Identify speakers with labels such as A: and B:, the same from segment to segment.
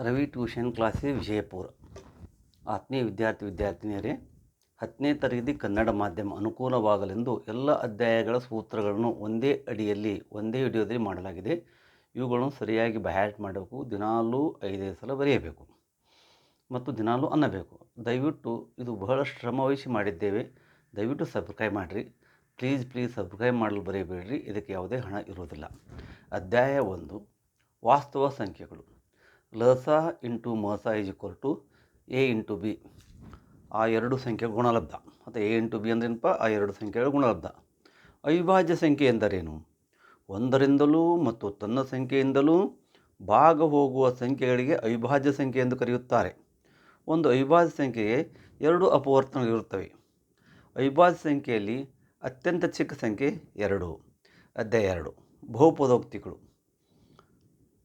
A: Ravi tuition ಕ್ಲಾಸೇ Vijayapura. ಆತ್ಮೀಯ ವಿದ್ಯಾರ್ಥಿ ವಿದ್ಯಾರ್ಥಿನಿಯರೇ, ಹತ್ತನೇ ತರಗತಿ ಕನ್ನಡ ಮಾಧ್ಯಮ ಅನುಕೂಲವಾಗಲೆಂದು ಎಲ್ಲ ಅಧ್ಯಾಯಗಳ ಸೂತ್ರಗಳನ್ನು ಒಂದೇ ಅಡಿಯಲ್ಲಿ, ಒಂದೇ ವಿಡಿಯೋದಲ್ಲಿ ಮಾಡಲಾಗಿದೆ. ಇವುಗಳನ್ನು ಸರಿಯಾಗಿ ಬಹ್ಯಾಟ್ ಮಾಡಬೇಕು, ದಿನಾಲೂ ಐದೈದು ಸಲ ಬರೆಯಬೇಕು ಮತ್ತು ದಿನಾಲೂ ಅನ್ನಬೇಕು. ದಯವಿಟ್ಟು ಇದು ಬಹಳ ಶ್ರಮವಹಿಸಿ ಮಾಡಿದ್ದೇವೆ. ದಯವಿಟ್ಟು ಸಬ್ಸ್ಕ್ರೈಬ್ ಮಾಡಿರಿ. ಪ್ಲೀಸ್ ಪ್ಲೀಸ್ ಸಬ್ಸ್ಕ್ರೈಬ್ ಮಾಡಲು ಬರೆಯಬೇಡ್ರಿ. ಇದಕ್ಕೆ ಯಾವುದೇ ಹಣ ಇರುವುದಿಲ್ಲ. ಅಧ್ಯಾಯ ಒಂದು, ವಾಸ್ತವ ಸಂಖ್ಯೆಗಳು. ಲಸ ಇಂಟು ಮಸ is equal to a into b. ಆ ಎರಡು ಸಂಖ್ಯೆ ಗುಣಲಬ್ಧ. ಮತ್ತು ಎ ಇಂಟು ಬಿ ಅಂದ್ರೇನಪ್ಪ? ಆ ಎರಡು ಸಂಖ್ಯೆಗಳ ಗುಣಲಬ್ಧ. ಅವಿಭಾಜ್ಯ ಸಂಖ್ಯೆ ಎಂದರೇನು? ಒಂದರಿಂದಲೂ ಮತ್ತು ತನ್ನ ಸಂಖ್ಯೆಯಿಂದಲೂ ಭಾಗ ಹೋಗುವ ಸಂಖ್ಯೆಗಳಿಗೆ ಅವಿಭಾಜ್ಯ ಸಂಖ್ಯೆ ಎಂದು ಕರೆಯುತ್ತಾರೆ. ಒಂದು ಅವಿಭಾಜ್ಯ ಸಂಖ್ಯೆಗೆ ಎರಡು ಅಪವರ್ತನಗಳಿರುತ್ತವೆ ಅವಿಭಾಜ್ಯ ಸಂಖ್ಯೆಯಲ್ಲಿ ಅತ್ಯಂತ ಚಿಕ್ಕ ಸಂಖ್ಯೆ ಎರಡು, ಅಧ್ಯಾಯ ಎರಡು, ಬಹುಪದೋಕ್ತಿಗಳು,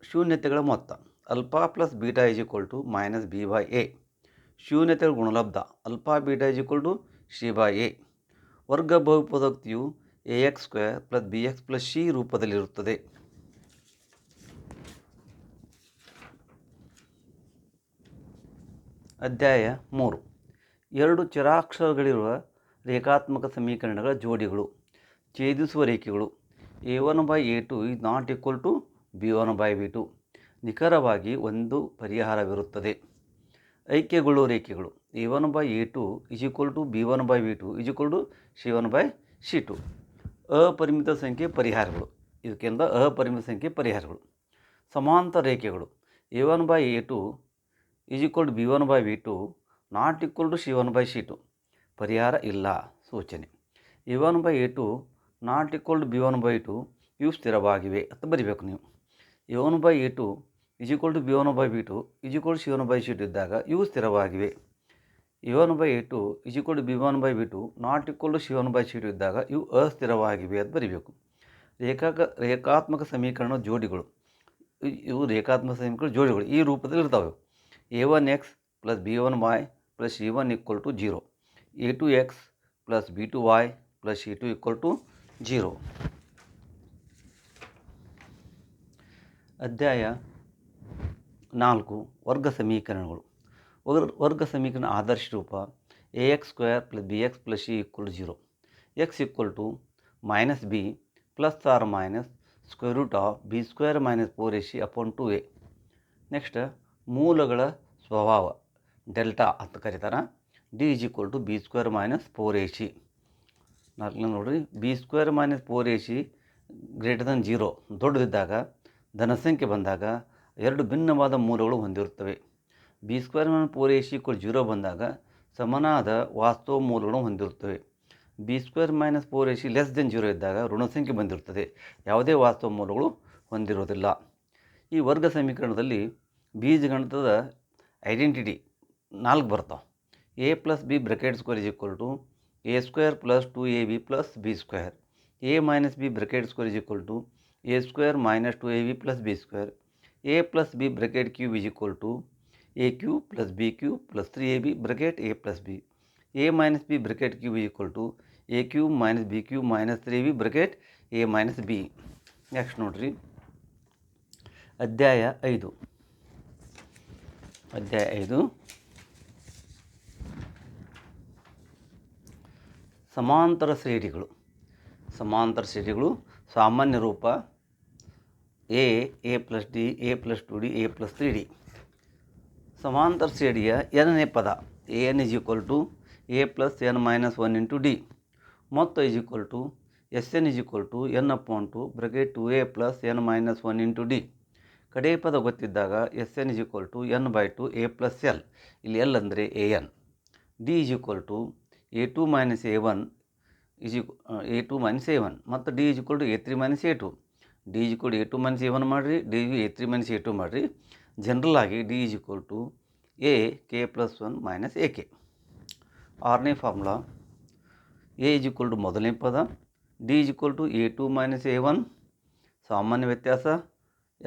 A: ಶೂನ್ಯತೆಗಳ ಮೊತ್ತ. Alpha plus beta is equal to minus b by a. ಶೂನ್ಯತೆ ಗುಣಲಬ್ಧ alpha beta is equal to c by a. ವರ್ಗ ಬಹುಪದೋಕ್ತಿಯು a x square plus b x plus c ರೂಪದಲ್ಲಿರುತ್ತದೆ. ಅಧ್ಯಾಯ ಮೂರು. ಎರಡು ಚರಾಕ್ಷರಗಳಿರುವ ರೇಖಾತ್ಮಕ ಸಮೀಕರಣಗಳ ಜೋಡಿಗಳು, ಛೇದಿಸುವ ರೇಖೆಗಳು. A one by a two is not equal to b one by b two. ನಿಖರವಾಗಿ ಒಂದು ಪರಿಹಾರವಿರುತ್ತದೆ. ಐಕ್ಯಗೊಳ್ಳುವ ರೇಖೆಗಳು a one by a two is equal to b one by b two is equal to c one by c two. ಅಪರಿಮಿತ ಸಂಖ್ಯೆ ಪರಿಹಾರಗಳು. ಇದಕ್ಕಿಂತ ಅಪರಿಮಿತ ಸಂಖ್ಯೆ ಪರಿಹಾರಗಳು. ಸಮಾಂತರ ರೇಖೆಗಳು a one by a two is equal to b one by b two not equal to c one by c two. ಪರಿಹಾರ ಇಲ್ಲ. ಸೂಚನೆ. A one by a two not equal to b one by two ಇವು ಸ್ಥಿರವಾಗಿವೆ ಅಂತ ಬರಿಬೇಕು ನೀವು. A one by a two is equal to b one by b two is equal c one by c two ಇದ್ದಾಗ ಇವು ಸ್ಥಿರವಾಗಿವೆ. E one by two is equal to b one by b two not equal to c one by c two ಇದ್ದಾಗ ಇವು ಅಸ್ಥಿರವಾಗಿವೆ ಅಂತ ಬರಿಬೇಕು. ರೇಖಾಕ, ರೇಖಾತ್ಮಕ ಸಮೀಕರಣ ಜೋಡಿಗಳು, ಇವು ರೇಖಾತ್ಮಕ ಸಮೀಕರಣ ಜೋಡಿಗಳು ಈ ರೂಪದಲ್ಲಿ ಇರ್ತವೆ. A one x plus b one y plus e one equal to zero. A two x plus b two y plus e two equal to zero. ಅಧ್ಯಾಯ ನಾಲ್ಕು ವರ್ಗ ಸಮೀಕರಣಗಳು. ವರ್ಗ ಸಮೀಕರಣ ಆದರ್ಶ ರೂಪ a x square plus b x plus c equal zero x equal to minus b plus or minus square root of b square minus four a c upon two a next ಮೂಲಗಳ ಸ್ವಭಾವ. Delta ಅಂತ ಕರೀತಾರೆ. D is equal to b square minus four a c ನಾಲ್ಕು ನೋಡಿರಿ. B square minus four a c greater than zero ದೊಡ್ಡದಿದ್ದಾಗ ಧನಸಂಖ್ಯೆ ಬಂದಾಗ ಎರಡು ಭಿನ್ನವಾದ ಮೂಲಗಳು ಹೊಂದಿರುತ್ತವೆ. B square minus four a c equal zero ಬಂದಾಗ ಸಮನಾದ ವಾಸ್ತವ ಮೂಲಗಳು ಹೊಂದಿರುತ್ತವೆ. B square minus four a c less than zero ಇದ್ದಾಗ ಋಣಸಂಖ್ಯೆ ಬಂದಿರುತ್ತದೆ. ಯಾವುದೇ ವಾಸ್ತವ ಮೂಲಗಳು ಹೊಂದಿರುವುದಿಲ್ಲ. ಈ ವರ್ಗ ಸಮೀಕರಣದಲ್ಲಿ ಬೀಜಗಣಿತದ ಐಡೆಂಟಿಟಿ ನಾಲ್ಕು ಬರ್ತಾವೆ a plus b bracket square is equal to a square plus two a b plus b square a minus b bracket square is equal to a square minus two a b plus b square a plus b bracket cube is equal to a cube plus b cube plus three a b bracket a plus b a minus b bracket cube is equal to a cube minus b cube minus three b bracket a minus b next ನೋಡಿರಿ. ಅಧ್ಯಾಯ ಐದು. ಅಧ್ಯಾಯ ಐದು. ಸಮಾಂತರ ಶ್ರೇಣಿಗಳು. ಸಮಾಂತರ ಶ್ರೇಣಿಗಳು ಸಾಮಾನ್ಯ ರೂಪ a a plus d a plus two d a plus three d ಸಮಾಂತರ ಶ್ರೇಣಿಯ ಎರಡನೇ ಪದ a n is equal to a plus n minus one into d ಮೊತ್ತ is equal to s n is equal to n upon two bracket two a plus n minus one into d ಕಡೆ ಪದ ಗೊತ್ತಿದ್ದಾಗ s n is equal to n by two a plus l ಇಲ್ಲಿ L ಅಂದರೆ a n d is equal to a two minus a one is a two minus a one ಮತ್ತು d is equal to a three minus a two d is equal a two minus a one ಮಾಡಿರಿ d a three minus a two ಮಾಡಿರಿ. General ಆಗಿ d is equal to a k plus one minus a k ಆರನೇ formula a is equal to ಮೊದಲನೇ ಪದ d is equal to a two minus a one ಸಾಮಾನ್ಯ ವ್ಯತ್ಯಾಸ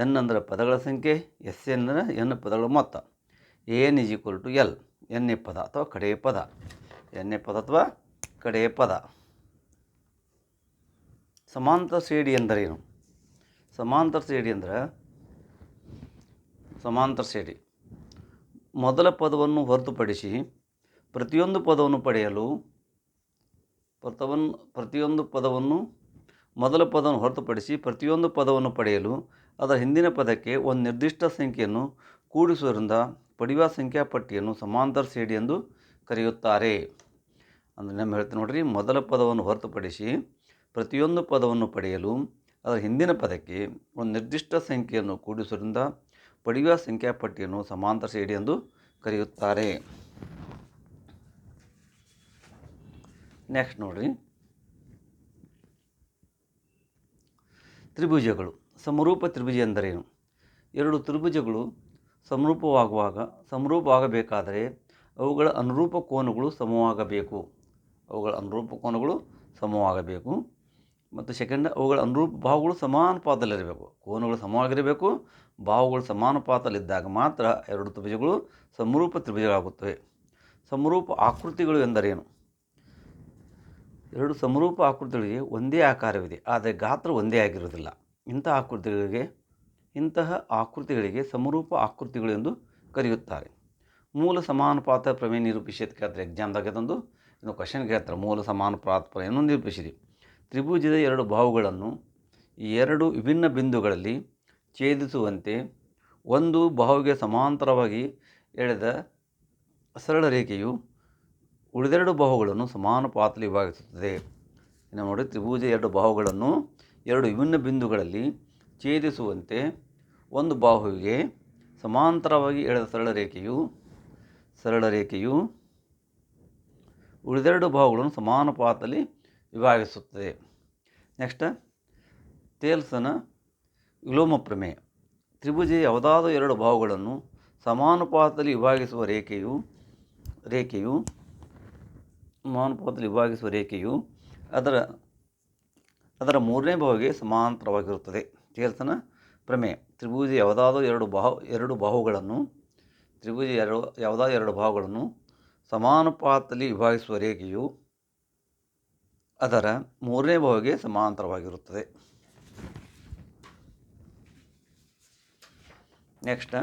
A: N ಅಂದರೆ ಪದಗಳ ಸಂಖ್ಯೆ ಎಸ್ ಎನ್ ಅಂದರೆ ಎನ್ ಪದಗಳ ಮೊತ್ತ. A n is equal to l ಎನ್ನೇ ಪದ ಅಥವಾ ಕಡೆಯ ಪದ. ಎನ್ನೇ ಪದ ಅಥವಾ ಕಡೆಯ ಪದ. ಸಮಾಂತರ ಶ್ರೇಣಿ ಎಂದರೇನು? ಸಮಾಂತರ ಸೇಡಿ ಅಂದ್ರೆ ಸಮಾಂತರ ಸೇಡಿ. ಮೊದಲ ಪದವನ್ನು ಹೊರತುಪಡಿಸಿ ಪ್ರತಿಯೊಂದು ಪದವನ್ನು ಪಡೆಯಲು ಪದವನ್ನು ಪ್ರತಿಯೊಂದು ಪದವನ್ನು ಮೊದಲ ಪದವನ್ನು ಹೊರತುಪಡಿಸಿ ಪ್ರತಿಯೊಂದು ಪದವನ್ನು ಪಡೆಯಲು ಅದರ ಹಿಂದಿನ ಪದಕ್ಕೆ ಒಂದು ನಿರ್ದಿಷ್ಟ ಸಂಖ್ಯೆಯನ್ನು ಕೂಡಿಸುವುದರಿಂದ ಪಡೆಯುವ ಸಂಖ್ಯಾ ಪಟ್ಟಿಯನ್ನು ಸಮಾಂತರ ಸೇಡಿ ಎಂದು ಕರೆಯುತ್ತಾರೆ. ಅಂದರೆ ನಮ್ಮ ಹೇಳ್ತೀನಿ ನೋಡಿರಿ, ಮೊದಲ ಪದವನ್ನು ಹೊರತುಪಡಿಸಿ ಪ್ರತಿಯೊಂದು ಪದವನ್ನು ಪಡೆಯಲು ಅದರ ಹಿಂದಿನ ಪದಕ್ಕೆ ಒಂದು ನಿರ್ದಿಷ್ಟ ಸಂಖ್ಯೆಯನ್ನು ಕೂಡಿಸುವುದರಿಂದ ಪಡೆಯುವ ಸಂಖ್ಯಾಪಟ್ಟಿಯನ್ನು ಸಮಾಂತರ ಶ್ರೇಣಿ ಎಂದು ಕರೆಯುತ್ತಾರೆ. ನೆಕ್ಸ್ಟ್ ನೋಡ್ರಿ. ತ್ರಿಭುಜಗಳು. ಸಮರೂಪ ತ್ರಿಭುಜ ಎಂದರೇನು? ಎರಡು ತ್ರಿಭುಜಗಳು ಸಮರೂಪವಾಗುವಾಗ ಸಮರೂಪವಾಗಬೇಕಾದರೆ ಅವುಗಳ ಅನುರೂಪ ಕೋನಗಳು ಸಮವಾಗಬೇಕು ಅವುಗಳ ಅನುರೂಪ ಕೋನಗಳು ಸಮವಾಗಬೇಕು ಮತ್ತು ಸೆಕೆಂಡ್ ಅವುಗಳ ಅನುರೂಪ ಬಾಹುಗಳು ಸಮಾನುಪಾತದಲ್ಲಿರಬೇಕು. ಕೋನಗಳು ಸಮವಾಗಿರಬೇಕು ಬಾಹುಗಳು ಸಮಾನುಪಾತದಲ್ಲಿದ್ದಾಗ ಮಾತ್ರ ಎರಡು ತ್ರಿಭುಜಗಳು ಸಮರೂಪ ತ್ರಿಭುಜಗಳಾಗುತ್ತವೆ. ಸಮರೂಪ ಆಕೃತಿಗಳು ಎಂದರೇನು? ಎರಡು ಸಮರೂಪ ಆಕೃತಿಗಳಿಗೆ ಒಂದೇ ಆಕಾರವಿದೆ, ಆದರೆ ಗಾತ್ರ ಒಂದೇ ಆಗಿರುವುದಿಲ್ಲ. ಇಂತಹ ಆಕೃತಿಗಳಿಗೆ ಇಂತಹ ಆಕೃತಿಗಳಿಗೆ ಸಮರೂಪ ಆಕೃತಿಗಳು ಎಂದು ಕರೆಯುತ್ತಾರೆ. ಮೂಲ ಸಮಾನುಪಾತ ಪ್ರಮೇಯ ನಿರೂಪಿಸಿ ಅಂತ ಕೇಳ್ತಾರೆ ಎಕ್ಸಾಮ್ದಾಗ ತಂದು ಇನ್ನು ಕ್ವಶನ್ ಕೇಳ್ತಾರೆ ಮೂಲ ಸಮಾನುಪಾತ ಪ್ರಮೇಯನ್ನು ನಿರೂಪಿಸಿದೆ ತ್ರಿಭುಜದ ಎರಡು ಬಾಹುಗಳನ್ನು ಎರಡು ವಿಭಿನ್ನ ಬಿಂದುಗಳಲ್ಲಿ ಛೇದಿಸುವಂತೆ ಒಂದು ಬಾಹುವಿಗೆ ಸಮಾಂತರವಾಗಿ ಎಳೆದ ಸರಳ ರೇಖೆಯು ಉಳಿದೆರಡು ಬಾಹುಗಳನ್ನು ಸಮಾನ ಪಾತ್ರ ವಿಭಾಗಿಸುತ್ತದೆ. ನೋಡಿ, ತ್ರಿಭುಜ ಎರಡು ಬಾಹುಗಳನ್ನು ಎರಡು ವಿಭಿನ್ನ ಬಿಂದುಗಳಲ್ಲಿ ಛೇದಿಸುವಂತೆ ಒಂದು ಬಾಹುವಿಗೆ ಸಮಾಂತರವಾಗಿ ಎಳೆದ ಸರಳ ರೇಖೆಯು ಸರಳ ರೇಖೆಯು ಉಳಿದೆರಡು ಬಾಹುಗಳನ್ನು ಸಮಾನುಪಾತದಲ್ಲಿ ವಿಭಾಗಿಸುತ್ತದೆ. ನೆಕ್ಸ್ಟ್ ತೇಲ್ಸನ ವಿಲೋಮ ಪ್ರಮೇಯ ತ್ರಿಭುಜ ಯಾವುದಾದ ಎರಡು ಭಾವಗಳನ್ನು ಸಮಾನುಪಾತದಲ್ಲಿ ವಿಭಾಗಿಸುವ ರೇಖೆಯು ರೇಖೆಯು, ಸಮಾನುಪಾತದಲ್ಲಿ ವಿಭಾಗಿಸುವ ರೇಖೆಯು ಅದರ ಅದರ ಮೂರನೇ ಭಾವಿಗೆ ಸಮಾಂತರವಾಗಿರುತ್ತದೆ ತೇಲ್ಸನ ಪ್ರಮೇಯ. ತ್ರಿಭುಜ ಯಾವುದಾದ ಎರಡು ಬಾಹು ಎರಡು ಬಾಹುಗಳನ್ನು ತ್ರಿಭುಜ ಎರಡು, ಯಾವುದಾದ ಎರಡು ಭಾವಗಳನ್ನು ಸಮಾನುಪಾತದಲ್ಲಿ ವಿಭಾಗಿಸುವ ರೇಖೆಯು ಅದರ ಮೂರನೇ ಭಾವಿಗೆ ಸಮಾಂತರವಾಗಿರುತ್ತದೆ ನೆಕ್ಸ್ಟ್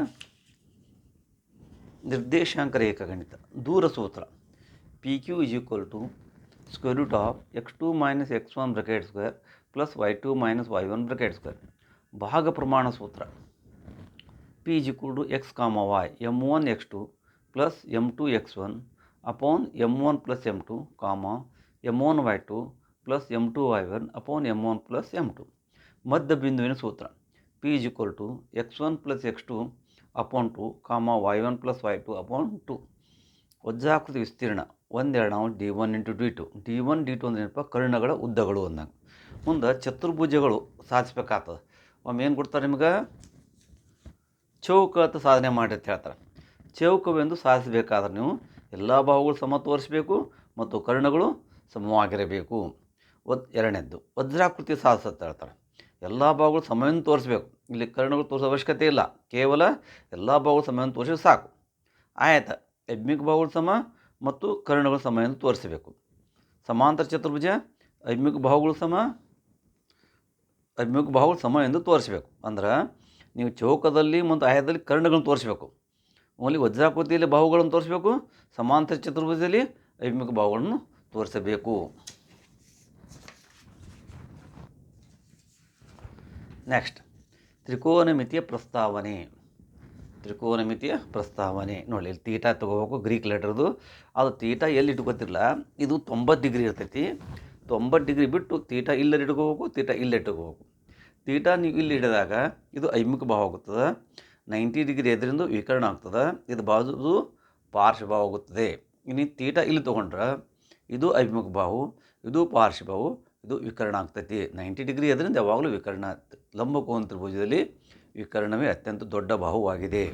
A: ನಿರ್ದೇಶಾಂಕ ರೇಖಾಗಣಿತ, ದೂರ ಸೂತ್ರ. P q is equal to square root of x two minus x one bracket square plus y two minus y one bracket square ಭಾಗ ಪ್ರಮಾಣ ಸೂತ್ರ. P is equal to x comma y m one x two plus m two x one upon m one plus m two comma m one y two plus m two y one upon m one plus m two. ಮಧ್ಯ ಬಿಂದುವಿನ ಸೂತ್ರ. P is equal to x one plus x two upon two comma y one plus y two upon two. ವಜ್ರಾಕೃತಿ ವಿಸ್ತೀರ್ಣ ಒಂದೆರಡು ನಾವು d one into d two. D one, d two ಅಂದ್ರೆ ಏನಪ್ಪ? ಕರ್ಣಗಳ ಉದ್ದಗಳು ಅಂದಾಗ. ಮುಂದೆ ಚತುರ್ಭುಜಗಳು ಸಾಧಿಸ್ಬೇಕಾಗ್ತದೆ. ಒಮ್ಮೆ ಏನು ಕೊಡ್ತಾರೆ ನಿಮ್ಗೆ? ಚೌಕ ಅಂತ ಸಾಧನೆ ಮಾಡಿ ಅಂತ ಹೇಳ್ತಾರೆ. ಚೌಕವೆಂದು ಸಾಧಿಸಬೇಕಾದ್ರೆ ನೀವು ಎಲ್ಲ ಬಾಹುಗಳು ಸಮ ತೋರಿಸಬೇಕು ಮತ್ತು ಕರ್ಣಗಳು ಸಮವಾಗಿರಬೇಕು. ಒದ್ ಎರಡನೇದ್ದು, ವಜ್ರಾಕೃತಿ ಅಂತ ಹೇಳ್ತಾರೆ. ಎಲ್ಲ ಭಾಗಗಳು ಸಮಯವನ್ನು ತೋರಿಸ್ಬೇಕು. ಇಲ್ಲಿ ಕರ್ಣಗಳು ತೋರಿಸೋ ಅವಶ್ಯಕತೆ ಇಲ್ಲ. ಕೇವಲ ಎಲ್ಲ ಭಾಗಗಳು ಸಮಯವನ್ನು ತೋರಿಸಿ ಸಾಕು. ಆಯ್ತು ಅಭಿಮುಖ ಭಾಗಗಳು ಸಮ ಮತ್ತು ಕರ್ಣಗಳು ಸಮಯವನ್ನು ತೋರಿಸಬೇಕು. ಸಮಾಂತರ ಚತುರ್ಭುಜ ಅಭಿಮುಖ ಭಾವಗಳು ಸಮ ಅಭಿಮುಖ ಭಾವಗಳು ಸಮ ಎಂದು ತೋರಿಸಬೇಕು. ಅಂದ್ರೆ ನೀವು ಚೌಕದಲ್ಲಿ ಮತ್ತು ಆಯದಲ್ಲಿ ಕರ್ಣಗಳನ್ನು ತೋರಿಸಬೇಕು. ಓನ್ಲಿ ವಜ್ರಾಕೃತಿಯಲ್ಲಿ ಬಾಹುಗಳನ್ನು ತೋರಿಸಬೇಕು. ಸಮಾಂತರ ಚತುರ್ಭುಜದಲ್ಲಿ ಅಭಿಮುಖ ಬಾಹುಗಳನ್ನು ತೋರಿಸಬೇಕು. ನೆಕ್ಸ್ಟ್ ತ್ರಿಕೋನಮಿತಿಯ ಪ್ರಸ್ತಾವನೆ. ತ್ರಿಕೋನಮಿತಿಯ ಪ್ರಸ್ತಾವನೆ. ನೋಡಿ, ಇಲ್ಲಿ ತೀಟಾ ತೊಗೋಬೇಕು ಗ್ರೀಕ್ ಲೆಟರ್ದು ಅದು ತೀಟಾ ಎಲ್ಲಿ ಇಟ್ಕೋತಿರಲ್ಲ ಇದು ತೊಂಬತ್ತು ಡಿಗ್ರಿ ಇರ್ತೈತಿ. ತೊಂಬತ್ತು ಡಿಗ್ರಿ ಬಿಟ್ಟು ತೀಟ ಇಲ್ಲಿ ಇಟ್ಕೋಬೇಕು ತೀಟ ಇಲ್ಲಿ ಇಟ್ಕೋಬೇಕು. ತೀಟ ನೀವು ಇಲ್ಲಿ ಹಿಡಿದಾಗ ಇದು ಐಮುಖ ಭಾವ ಆಗುತ್ತದೆ ನೈಂಟಿ ಡಿಗ್ರಿ ಎದ್ರಿಂದ ವಿಕರಣ ಆಗ್ತದೆ. ಇದು ಬಾಜು ಪಾರ್ಶ್ವಭಾವ ಆಗುತ್ತದೆ ಇನ್ನು ತೀಟ ಇಲ್ಲಿ ತೊಗೊಂಡ್ರೆ ಇದು ಅಭಿಮುಖ ಬಾಹು ಇದು ಪಾರ್ಶ್ವಭಾವು ಇದು ವಿಕರ್ಣ ಆಗ್ತೈತಿ. ನೈಂಟಿ ಡಿಗ್ರಿ ಅದರಿಂದ ಯಾವಾಗಲೂ ವಿಕರ್ಣ ಲಂಬಕೋನ ತ್ರಿಭುಜದಲ್ಲಿ ವಿಕರ್ಣವೇ ಅತ್ಯಂತ ದೊಡ್ಡ ಬಾಹುವಾಗಿದೆ.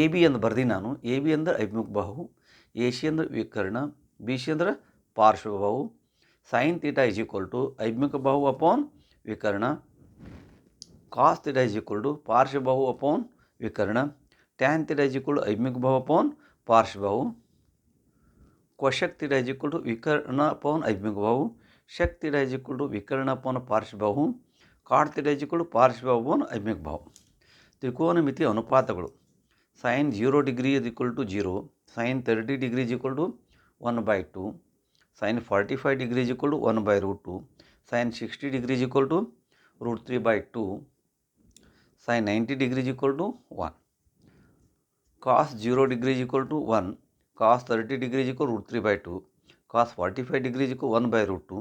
A: ಎ ಬಿ ಎಂದು ಬರ್ದಿ ನಾನು. ಎ ಬಿ ಅಂದರೆ ಅಭಿಮುಖ ಬಾಹು ಎ ಸಿ ಅಂದರೆ ವಿಕರ್ಣ, ಬಿ ಸಿ ಅಂದರೆ ಪಾರ್ಶ್ವಬಾಹು. Sine theta is equal to ಅಭಿಮುಖ ಬಾಹು upon ವಿಕರ್ಣ cos theta is equal to ಪಾರ್ಶ್ವಬಾಹು upon ವಿಕರ್ಣ tan theta is equal to ಅಭಿಮುಖ ಬಾಹು upon ಪಾರ್ಶ್ವಬಾಹು. Cosec theta is equal to ವಿಕರ್ಣ upon ಅಭಿಮುಖ ಬಾಹು ಶಕ್ತಿ ತೀಟಾ ಇಸ್ ಟು ವಿಕರ್ಣ ಅಪಾನ್ ಪಾರ್ಶ್ವಬಾಹು ಕಾಡ್ತಿ ತೀಟಾ ಇಸ್ ಈಕ್ವಲ್ ಟು ಪಾರ್ಶ್ವಬಾಹು ಅಪಾನ್ ಅಭಿಮುಖ ತ್ರಿಕೋನ ಮಿತಿ ಅನುಪಾತಗಳು sine zero degree is equal to zero sine thirty degree is equal to one by two sine forty five degree is equal to one by root two sine sixty degree is equal to root three by two sine ninety degree is equal to one cos zero degree is equal to one cos thirty degree equal root root three by two cos forty five degree by root one by root two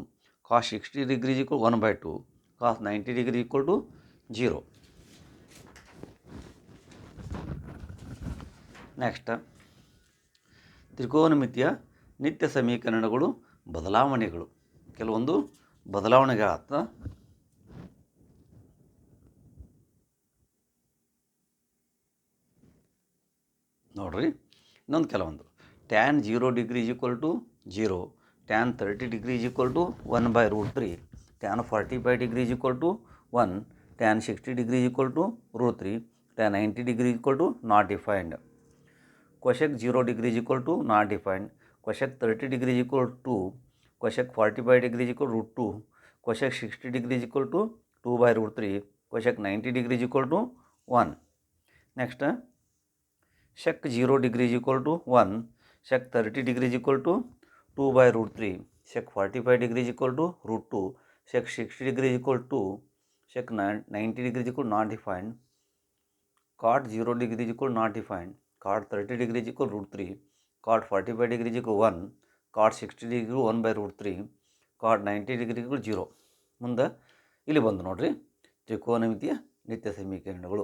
A: cos sixty degree is equal one by two cos ninety degree equal to zero next ತ್ರಿಕೋನಮಿತಿಯ ನಿತ್ಯ ಸಮೀಕರಣಗಳು, ಬದಲಾವಣೆಗಳು. ಕೆಲವೊಂದು ಬದಲಾವಣೆಗಳಾತ ನೋಡ್ರಿ, ಇನ್ನೊಂದು ಕೆಲವೊಂದು. tan 0 degree is equal to 0, tan 30 degree is equal to 1 by root 3, tan 45 degree is equal to 1, tan 60 degree is equal to root 3, tan 90 degree is equal to not defined. Cosec 0 degree is equal to not defined, cosec 30 degree is equal to 2, cosec 45 degree is equal to root 2, cosec 60 degree is equal to 2 by root 3, cosec 90 degree is equal to 1. Next, sec 0 degree is equal to 1, sec 30 degree equal to 2 by root 3 sec 45 degree equal to root 2 sec 60 degree equal to sec 90 degree equal to not defined cot 0 degree equal to not defined cot 30 degree equal to root 3 cot 45 degree equal to 1 cot 60 degree 1 by root 3 cot 90 degree equal to 0 ಮುಂದೆ ಇಲ್ಲಿ ಬಂದು ನೋಡ್ರಿ ತ್ರಿಕೋನಮಿತಿಯ ನಿತ್ಯ ಸಮೀಕರಣಗಳು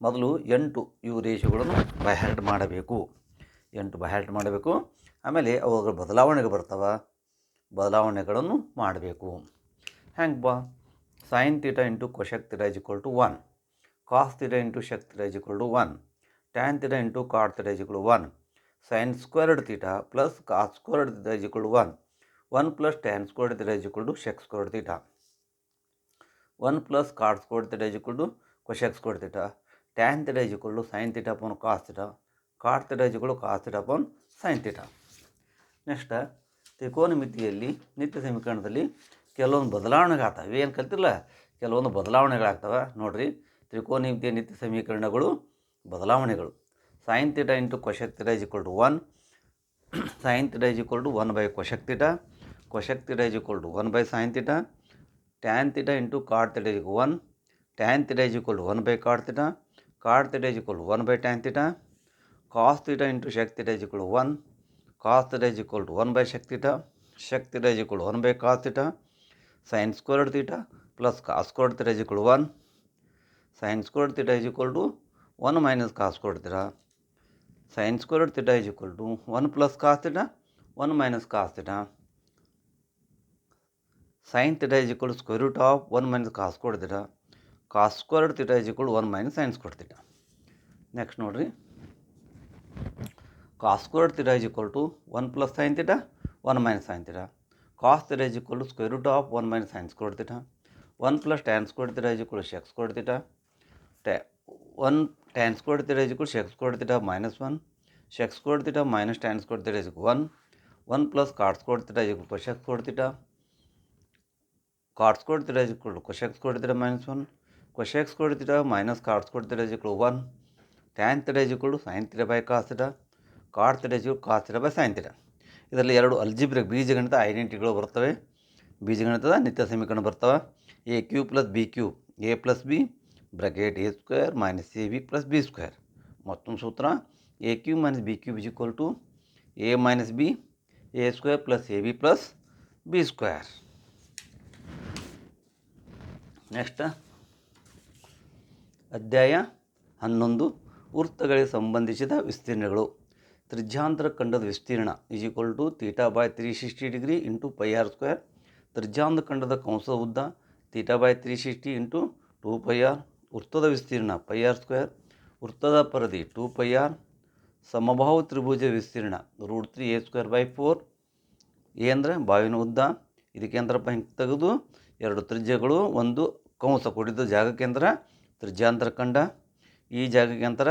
A: ಮೊದಲು ಎಂಟು ಇವು ರೇಷುಗಳನ್ನು by ಹ್ಯಾರ್ಟ್ ಮಾಡಬೇಕು ಎಂಟು ಬಹ್ಯಾಟ್ ಮಾಡಬೇಕು ಆಮೇಲೆ ಅವುಗಳ ಬದಲಾವಣೆಗಳು ಬರ್ತವೆ ಬದಲಾವಣೆಗಳನ್ನು ಮಾಡಬೇಕು ಹೆಂಗೆ ಬಾ sin theta into cosec theta is equal to one cos theta into sec rise equal to one 1 tan into cot cot is equal one sin 1 sin squared plus cos squared theta is equal to 1 1 plus tan squared theta is equal to sec squared theta 1 plus cot squared theta is equal to cosec squared theta tan theta is equal to sin theta upon cos theta cot theta is cos to upon sin theta next ತ್ರಿಕೋನಮಿತಿಯಲ್ಲಿ ನಿತ್ಯ ಸಮೀಕರಣದಲ್ಲಿ ಕೆಲವೊಂದು ಬದಲಾವಣೆಗಳಾಗ್ತವೆ. ಏನು ಕಲ್ತಿಲ್ಲ ಕೆಲವೊಂದು ಬದಲಾವಣೆಗಳಾಗ್ತವೆ. ನೋಡಿರಿ ತ್ರಿಕೋನಮಿತಿಯ ನಿತ್ಯ ಸಮೀಕರಣಗಳು ಬದಲಾವಣೆಗಳು. Sin theta into cosec theta is equal to one. Sin theta is equal to one by cosec theta cosec is equal to one by sin theta tan theta into cot theta is one. Tan theta is equal to one by cot theta cot theta is equal to one by tan theta cos theta into is equal to one cos is equal to one by theta is equal to one by cos theta sin squared theta plus cos squared theta is to one theta is equal to 1 minus cos squared theta. Sin squared theta is equal to 1 plus cos theta, 1 minus cos theta. Sin theta is equal to square root of 1 minus cos squared theta. Cos squared theta is equal to 1 minus sin squared theta. Next ನೋಡ್ರಿ cos squared theta is equal to 1 plus sin theta, 1 minus sin theta. Cos theta is equal to square root of 1 minus sin squared theta. 1 plus tan squared theta is equal to sec squared theta. Ta- 1 tan squared theta is equal to sec squared theta minus 1. Sec squared theta minus tan squared theta is equal to 1. 1 plus cot squared theta is equal to cosec squared theta. Cot squared theta is equal to cosec squared theta minus 1. Cosec squared theta minus cot squared theta is equal to 1. To sin theta by cos theta. Cot theta is equal to cos theta by sin theta. ಇದರಲ್ಲಿ ಎರಡು algebraic ಬೀಜಗಣಿತ ಐಡೆಂಟಿಟಿಗಳು ಬರ್ತವೆ ಬೀಜಗಣಿತದ ನಿತ್ಯ ಸಮೀಕರಣ ಬರ್ತವೆ A cube plus B cube A plus B bracket A square minus A B plus B square ಮತ್ತೊಂದು ಸೂತ್ರ A cube minus B cube is equal to A minus B A square plus A B plus B square next ಅಧ್ಯಾಯ ಹನ್ನೊಂದು ವೃತ್ತಗಳಿಗೆ ಸಂಬಂಧಿಸಿದ ವಿಸ್ತೀರ್ಣಗಳು. ತ್ರಿಜ್ಯಾಂತರ ಖಂಡದ ವಿಸ್ತೀರ್ಣ is equal to theta by three sixty degree into pi R square ತ್ರಿಜ್ಯಾಂತ ಖಂಡದ ಕಂಸ ಉದ್ದ theta by three sixty into two pi R ವೃತ್ತದ ವಿಸ್ತೀರ್ಣ ಪೈ ಆರ್ ಸ್ಕ್ವೇರ್ ವೃತ್ತದ ಪರಿಧಿ ಟೂ ಪೈ ಆರ್ ಸಮಭಾವ ತ್ರಿಭುಜ ವಿಸ್ತೀರ್ಣ root three A square by four A ಅಂದರೆ ಬಾವಿನ ಉದ್ದ. ಇದಕ್ಕೆ ಅಂದ್ರಪ್ಪ ಹಿಂಗೆ ತೆಗೆದು? ಎರಡು ತ್ರಿಜ್ಯಗಳು, ಒಂದು ಕಂಸ ಕೊಡಿದ್ದು ಜಾಗ ಕೇಂದ್ರ ತ್ರಿಜ್ಯಾಂತರ ಖಂಡ. ಈ ಜಾಗಕ್ಕೆ ಅಂತರ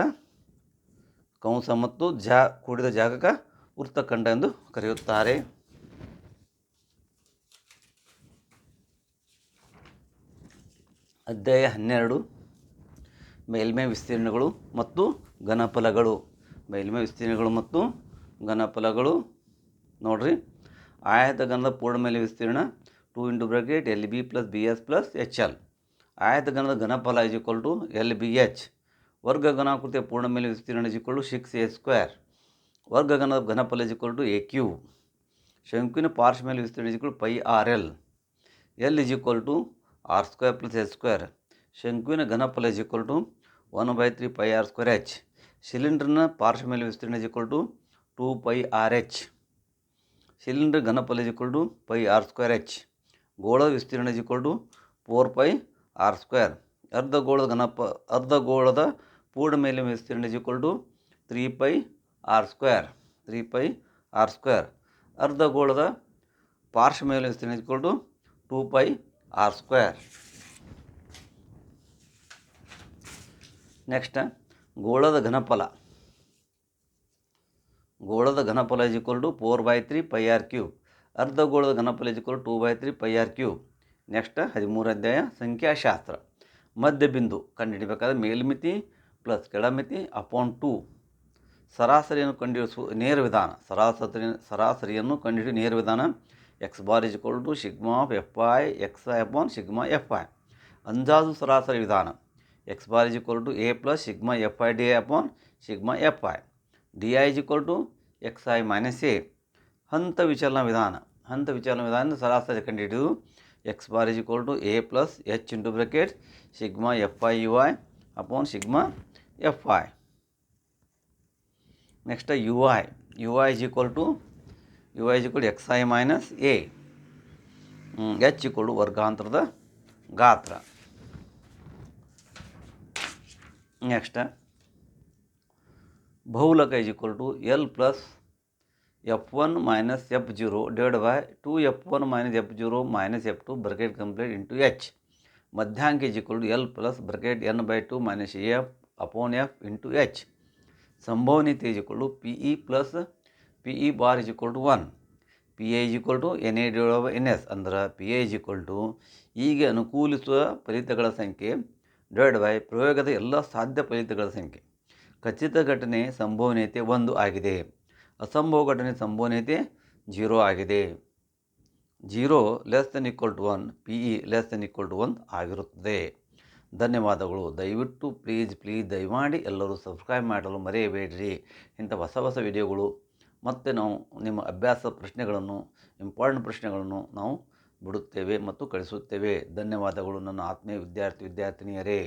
A: ಕಂಸ ಮತ್ತು ಜಾ ಕೂಡಿದ ಜಾಗಕ್ಕೆ ವೃತ್ತಖಂಡ ಎಂದು ಕರೆಯುತ್ತಾರೆ. ಅಧ್ಯಾಯ ಹನ್ನೆರಡು. ಮೇಲ್ಮೈ ವಿಸ್ತೀರ್ಣಗಳು ಮತ್ತು ಘನಫಲಗಳು. ಮೇಲ್ಮೈ ವಿಸ್ತೀರ್ಣಗಳು ಮತ್ತು ಘನಫಲಗಳು. ನೋಡ್ರಿ. ಆಯತ ಘನದ ಪೂರ್ಣ ಮೇಲೆ ವಿಸ್ತೀರ್ಣ two into bracket L B plus B S plus H L. ಆಯತ ಘನದ ಘನಫಲ is equal to L B H. ವರ್ಗ ಘನಾಕೃತಿಯ ಪೂರ್ಣ ಮೇಲೆ ವಿಸ್ತೀರ್ಣ is equal to six A square ವರ್ಗ ಘನ ಘನಫಲ ಇಸ್ ಟು ಎ ಕ್ಯೂ ಶಂಕುವಿನ ಪಾರ್ಶ್ವ ಮೇಲೆ ವಿಸ್ತೀರ್ಣ is pi R L L is equal to R square plus A square ಶಂಕುವಿನ ಘನಫಲ is to one by three pi R square H ಸಿಲಿಂಡರ್ನ ಪಾರ್ಶ್ವ ಮೇಲೆ ವಿಸ್ತೀರ್ಣ is equal to two pi R H cylinder ಘನಫಲ is to pi R square H ಗೋಳದ ವಿಸ್ತೀರ್ಣ is equal to four pi R square ಅರ್ಧಗೋಳದ ಘನಪ ಅರ್ಧಗೋಳದ ಪೂರ್ಣ ಮೇಲೆ ವಿಸ್ತೀರ್ಣ is equal to three pi R square three pi R square ಅರ್ಧ ಗೋಳದ ಪಾರ್ಶ್ವ ಮೇಲೆ ವಿಸ್ತೀರ್ಣ is to two pi R square next ಗೋಳದ ಘನಫಲ. ಗೋಳದ ಘನಫಲ is equal to four by three pi R cube ಅರ್ಧಗೋಳದ ಘನಫಲ is equal two by three pi R cube next ಹದಿಮೂರು ಅಧ್ಯಾಯ ಸಂಖ್ಯಾಶಾಸ್ತ್ರ. ಮಧ್ಯಬಿಂದು ಕಂಡುಹಿಡಿಬೇಕಾದ್ರೆ ಮೇಲ್ಮಿತಿ ಪ್ಲಸ್ ಕೆಳಮಿತಿ ಅಪಾನ್ ಟೂ ಸರಾಸರಿಯನ್ನು ಕಂಡುಹಿಡಿಸುವ ನೇರ ವಿಧಾನ. ಸರಾಸರಿ, ಸರಾಸರಿಯನ್ನು ಕಂಡುಹಿಡಿಯುವ ನೇರ ವಿಧಾನ. X bar is equal to sigma of F I X I upon sigma F I ಅಂದಾಜು ಸರಾಸರಿ ವಿಧಾನ. X bar is equal to A plus sigma F I D I upon sigma F I D I is equal to X I minus A ಹಂತ ವಿಚಲನ ವಿಧಾನ. ಹಂತ ವಿಚಲನ ವಿಧಾನದ ಸರಾಸರಿ ಕಂಡುಹಿಡಿದು X bar is equal to A plus H into bracket sigma F I U I upon sigma F I next U I U I is equal to U I is equal X I minus A H equal to ವರ್ಗಾಂತರದ ಗಾತ್ರ next ಬಹುಲಕ is equal to L plus F one minus F zero divide by two F one minus F zero minus F two bracket complete into H ಮಧ್ಯಾಂಕ is equal to L plus bracket N by two minus A F upon F into H. ಸಂಭವನೀಯತೆ equal to P E plus P E bar is equal to one. P A is equal to N A divide N S ಅಂದ್ರೆ P A is equal to ಹೀಗೆ ಅನುಕೂಲಿಸುವ ಫಲಿತಗಳ ಸಂಖ್ಯೆ divide by ಪ್ರಯೋಗದ ಎಲ್ಲ ಸಾಧ್ಯ ಫಲಿತಗಳ ಸಂಖ್ಯೆ. ಖಚಿತ ಘಟನೆ ಸಂಭವನೀಯತೆ ಒಂದು ಆಗಿದೆ. ಅಸಂಭವ ಘಟನೆ ಸಂಭವನೀಯತೆ ಜೀರೋ ಆಗಿದೆ. Zero less than equal to one, P E less than equal to one ಆಗಿರುತ್ತದೆ. ಧನ್ಯವಾದಗಳು. ದಯವಿಟ್ಟು ಪ್ಲೀಸ್ ಪ್ಲೀಸ್ ದಯಮಾಡಿ ಎಲ್ಲರೂ ಸಬ್ಸ್ಕ್ರೈಬ್ ಮಾಡಲು ಮರೆಯಬೇಡ್ರಿ. ಇಂಥ ಹೊಸ ಹೊಸ ವಿಡಿಯೋಗಳು, ಮತ್ತು ನಾವು ನಿಮ್ಮ ಅಭ್ಯಾಸ ಪ್ರಶ್ನೆಗಳನ್ನು, ಇಂಪಾರ್ಟೆಂಟ್ ಪ್ರಶ್ನೆಗಳನ್ನು ನಾವು ಬಿಡುತ್ತೇವೆ ಮತ್ತು ಕಳಿಸುತ್ತೇವೆ. ಧನ್ಯವಾದಗಳು. ನನ್ನ ಆತ್ಮೀಯ ವಿದ್ಯಾರ್ಥಿ, ವಿದ್ಯಾರ್ಥಿನಿಯರೇ.